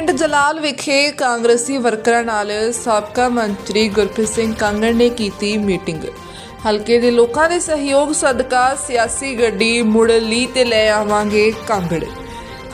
ਪਿੰਡ ਜਲਾਲ ਵਿਖੇ ਕਾਂਗਰਸੀ ਵਰਕਰਾਂ ਨਾਲ ਸਾਬਕਾ ਮੰਤਰੀ ਗੁਰਪ੍ਰੀਤ ਸਿੰਘ ਕਾਂਗੜ ਨੇ ਕੀਤੀ ਮੀਟਿੰਗ। ਹਲਕੇ ਦੇ ਲੋਕਾਂ ਦੇ ਸਹਿਯੋਗ ਸਦਕਾ ਸਿਆਸੀ ਗੱਡੀ ਮੁੜ ਲਈ ਤੇ ਲੈ ਆਵਾਂਗੇ ਕਾਂਗੜ।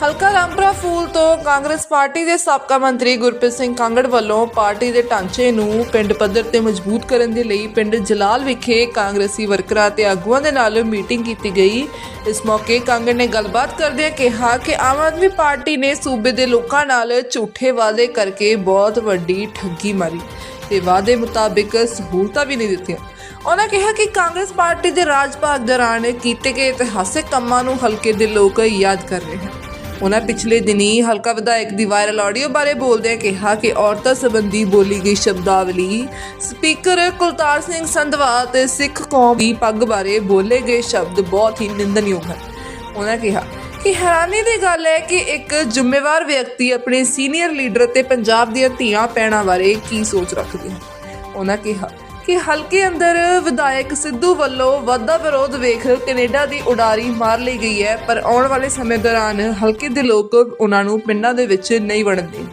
ਹਲਕਾ ਰਾਮਪੁਰਾ ਫੂਲ ਤੋਂ ਕਾਂਗਰਸ ਪਾਰਟੀ ਦੇ ਸਾਬਕਾ ਮੰਤਰੀ ਗੁਰਪ੍ਰੀਤ ਸਿੰਘ ਕਾਂਗੜ ਵੱਲੋਂ ਪਾਰਟੀ ਦੇ ਢਾਂਚੇ ਨੂੰ ਪਿੰਡ ਪੱਧਰ ਤੇ ਮਜ਼ਬੂਤ ਕਰਨ ਦੇ ਲਈ ਪਿੰਡ ਜਲਾਲ ਵਿਖੇ ਕਾਂਗਰਸੀ ਵਰਕਰਾਂ ਤੇ ਆਗੂਆਂ ਦੇ ਨਾਲ ਮੀਟਿੰਗ ਕੀਤੀ ਗਈ। ਇਸ ਮੌਕੇ ਕਾਂਗੜ ਨੇ ਗੱਲਬਾਤ ਕਰਦਿਆਂ ਕਿਹਾ ਕਿ ਆਮ ਆਦਮੀ ਪਾਰਟੀ ਨੇ ਸੂਬੇ ਦੇ ਲੋਕਾਂ ਨਾਲ ਝੂਠੇ ਵਾਅਦੇ ਕਰਕੇ ਬਹੁਤ ਵੱਡੀ ਠੱਗੀ ਮਾਰੀ ਤੇ ਵਾਅਦੇ ਮੁਤਾਬਿਕ ਸਹੂਲਤਾਂ ਵੀ ਨਹੀਂ ਦਿੱਤੀਆਂ। ਉਹਨਾਂ ਕਿਹਾ ਕਿ ਕਾਂਗਰਸ ਪਾਰਟੀ ਦੇ ਰਾਜ ਭਾਗ ਦੌਰਾਨ ਕੀਤੇ ਗਏ ਇਤਿਹਾਸਿਕ ਕੰਮਾਂ ਨੂੰ ਹਲਕੇ ਦੇ ਲੋਕ ਯਾਦ ਕਰ ਰਹੇ ਹਨ। ਉਹਨਾਂ ਪਿਛਲੇ ਦਿਨੀ ਹਲਕਾ ਵਿਧਾਇਕ ਦੀ ਵਾਇਰਲ ਆਡੀਓ ਬਾਰੇ ਬੋਲਦਿਆਂ ਕਿਹਾ ਕਿ ਔਰਤਾਂ ਸੰਬੰਧੀ ਬੋਲੀ ਗਈ ਸ਼ਬਦਾਵਲੀ ਸਪੀਕਰ ਕੁਲਤਾਰ ਸਿੰਘ ਸੰਧਵਾ ਤੇ ਸਿੱਖ ਕੌਮ ਦੀ ਪੱਗ ਬਾਰੇ ਬੋਲੇ ਗਏ ਸ਼ਬਦ ਬਹੁਤ ਹੀ ਨਿੰਦਨਯੋਗ ਹਨ। ਉਹਨਾਂ ਕਿਹਾ ਕਿ ਹੈਰਾਨੀ ਦੀ ਗੱਲ ਹੈ ਕਿ ਇੱਕ ਜ਼ਿੰਮੇਵਾਰ ਵਿਅਕਤੀ ਆਪਣੇ ਸੀਨੀਅਰ ਲੀਡਰ ਤੇ ਪੰਜਾਬ ਦੀਆਂ ਧੀਆਂ ਪੈਣਾ ਬਾਰੇ ਕੀ ਸੋਚ ਰੱਖਦੇ ਹਨ ਉਹਨਾਂ ਕਿਹਾ ਕਿ ਹਲਕੇ ਅੰਦਰ ਵਿਧਾਇਕ ਸਿੱਧੂ ਵੱਲੋਂ ਵਾਧਾ ਵਿਰੋਧ ਵੇਖ ਕੈਨੇਡਾ ਦੀ ਉਡਾਰੀ ਮਾਰ ਲਈ ਗਈ ਹੈ, ਪਰ ਆਉਣ ਵਾਲੇ ਸਮੇਂ ਦੌਰਾਨ ਹਲਕੇ ਦੇ ਲੋਕ ਉਹਨਾਂ ਨੂੰ ਪਿੰਡਾਂ ਦੇ ਵਿੱਚ ਨਹੀਂ ਵੜਨਗੇ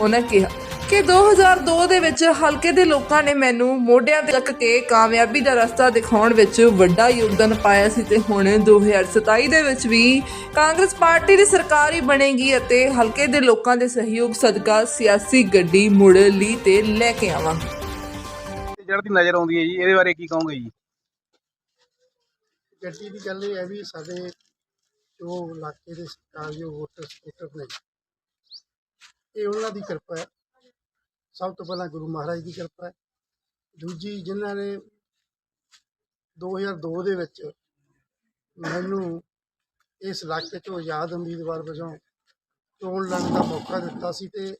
ਉਹਨਾਂ ਕਿਹਾ ਕਿ 2002 ਦੇ ਵਿੱਚ ਹਲਕੇ ਦੇ ਲੋਕਾਂ ਨੇ ਮੈਨੂੰ ਮੋਢਿਆਂ ਤੇ ਚੱਕ ਕੇ ਕਾਮਯਾਬੀ ਦਾ ਰਸਤਾ ਦਿਖਾਉਣ ਵਿੱਚ ਵੱਡਾ ਯੋਗਦਾਨ ਪਾਇਆ ਸੀ ਤੇ ਹੁਣ 2027 ਦੇ ਵਿੱਚ ਵੀ ਕਾਂਗਰਸ ਪਾਰਟੀ ਦੀ ਸਰਕਾਰ ਹੀ ਬਣੇਗੀ ਅਤੇ ਹਲਕੇ ਦੇ ਲੋਕਾਂ ਦੇ ਸਹਿਯੋਗ ਸਦਕਾ ਸਿਆਸੀ ਗੱਡੀ ਮੁੜ ਲਈ ਤੇ ਲੈ ਕੇ ਆਵਾਂਗੇ। ਤੇ ਨਜ਼ਰ ਆਉਂਦੀ ਹੈ ਜੀ, ਇਹਦੇ ਬਾਰੇ ਕੀ ਕਹੋਗੇ ਜੀ? ਗੱਡੀ ਦੀ ਗੱਲ ਇਹ ਹੈ ਵੀ ਸਾਡੇ ਜੋ ਇਲਾਕੇ ਦੇ ਸਰਕਾਰਯੋਗ ਵੋਟਰ ਸਪੋਰਟਰ ਨੇ, ਇਹ ਉਹਨਾਂ ਦੀ ਕਿਰਪਾ ਹੈ। ਸਭ ਤੋਂ ਪਹਿਲਾਂ ਗੁਰੂ ਮਹਾਰਾਜ ਦੀ ਕਿਰਪਾ ਹੈ। ਦੂਜੀ, ਜਿਨ੍ਹਾਂ ਨੇ 2002 ਦੇ ਵਿੱਚ ਮੈਨੂੰ ਇਸ ਇਲਾਕੇ ਤੋਂ ਆਜ਼ਾਦ ਉਮੀਦਵਾਰ ਵਜੋਂ ਚੋਣ ਲੜਨ ਦਾ ਮੌਕਾ ਦਿੱਤਾ ਸੀ ਤੇ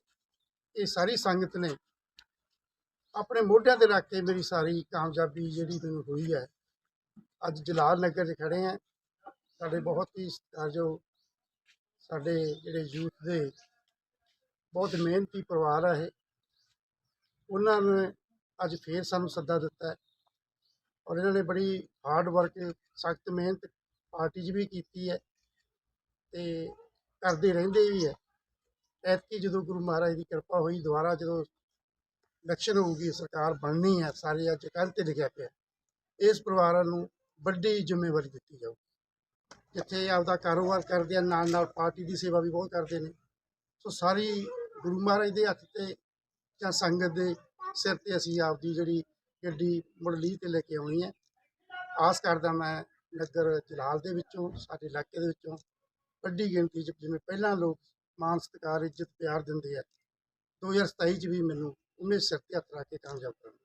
ਇਹ ਸਾਰੀ ਸੰਗਤ ਨੇ ਆਪਣੇ ਮੋਢਿਆਂ ਤੇ ਰੱਖ ਕੇ ਮੇਰੀ ਸਾਰੀ ਕਾਮਯਾਬੀ ਜਿਹੜੀ ਮੈਨੂੰ ਹੋਈ ਹੈ, ਅੱਜ ਜਲਾਲ ਨਗਰ 'ਚ ਖੜੇ ਆ ਸਾਡੇ ਬਹੁਤ ਹੀ ਸਤਿਕਾਰਯੋਗ ਸਾਡੇ ਜਿਹੜੇ ਯੂਥ ਦੇ ਬਹੁਤ ਮਿਹਨਤੀ ਪਰਿਵਾਰ ਆ ਇਹ, ਉਹਨਾਂ ਨੇ ਅੱਜ ਫੇਰ ਸਾਨੂੰ ਸੱਦਾ ਦਿੱਤਾ ਹੈ ਔਰ ਇਹਨਾਂ ਨੇ ਬੜੀ ਹਾਰਡ ਵਰਕ ਸਖਤ ਮਿਹਨਤ ਪਾਰਟੀ 'ਚ ਵੀ ਕੀਤੀ ਹੈ ਤੇ ਕਰਦੇ ਰਹਿੰਦੇ ਵੀ ਹੈ। ਐਤਕੀ ਜਦੋਂ ਗੁਰੂ ਮਹਾਰਾਜ ਦੀ ਕਿਰਪਾ ਹੋਈ ਦੁਬਾਰਾ ਜਦੋਂ ਇਲੈਕਸ਼ਨ ਹੋਊਗੀ ਸਰਕਾਰ ਬਣਨੀ ਹੈ, ਸਾਰੇ ਅੱਜ ਕੱਲ੍ਹ ਤੇ ਲਿਖਿਆ ਪਿਆ ਇਸ ਪਰਿਵਾਰਾਂ ਨੂੰ ਵੱਡੀ ਜ਼ਿੰਮੇਵਾਰੀ ਦਿੱਤੀ ਜਾਊ ਜਿੱਥੇ ਆਪਦਾ ਕਾਰੋਬਾਰ ਕਰਦੇ ਆ, ਨਾਲ ਨਾਲ ਪਾਰਟੀ ਦੀ ਸੇਵਾ ਵੀ ਬਹੁਤ ਕਰਦੇ ਨੇ। ਸੋ ਸਾਰੀ ਗੁਰੂ ਮਹਾਰਾਜ ਦੇ ਹੱਥ ਤੇ ਜਾਂ ਸੰਗਤ ਦੇ ਸਿਰ ਤੇ ਅਸੀਂ ਆਪਦੀ ਜਿਹੜੀ ਗੱਡੀ ਮੁਰਲੀ ਤੇ ਲੈ ਕੇ ਆਉਣੀ ਹੈ। ਆਸ ਕਰਦਾ ਮੈਂ ਨਗਰ ਜਲਾਲ ਦੇ ਵਿੱਚੋਂ, ਸਾਡੇ ਇਲਾਕੇ ਦੇ ਵਿੱਚੋਂ ਵੱਡੀ ਗਿਣਤੀ 'ਚ ਜਿਵੇਂ ਪਹਿਲਾਂ ਲੋਕ ਮਾਨ ਸਤਿਕਾਰ, ਇੱਜ਼ਤ, ਪਿਆਰ ਦਿੰਦੇ ਆ। 2027 'ਚ ਵੀ ਮੈਨੂੰ ਉਹਨੇ ਸਿਰ ਤੇ ਹੱਥ ਰੱਖ ਕੇ ਕਾਮਯਾਬ ਕਰਨਾ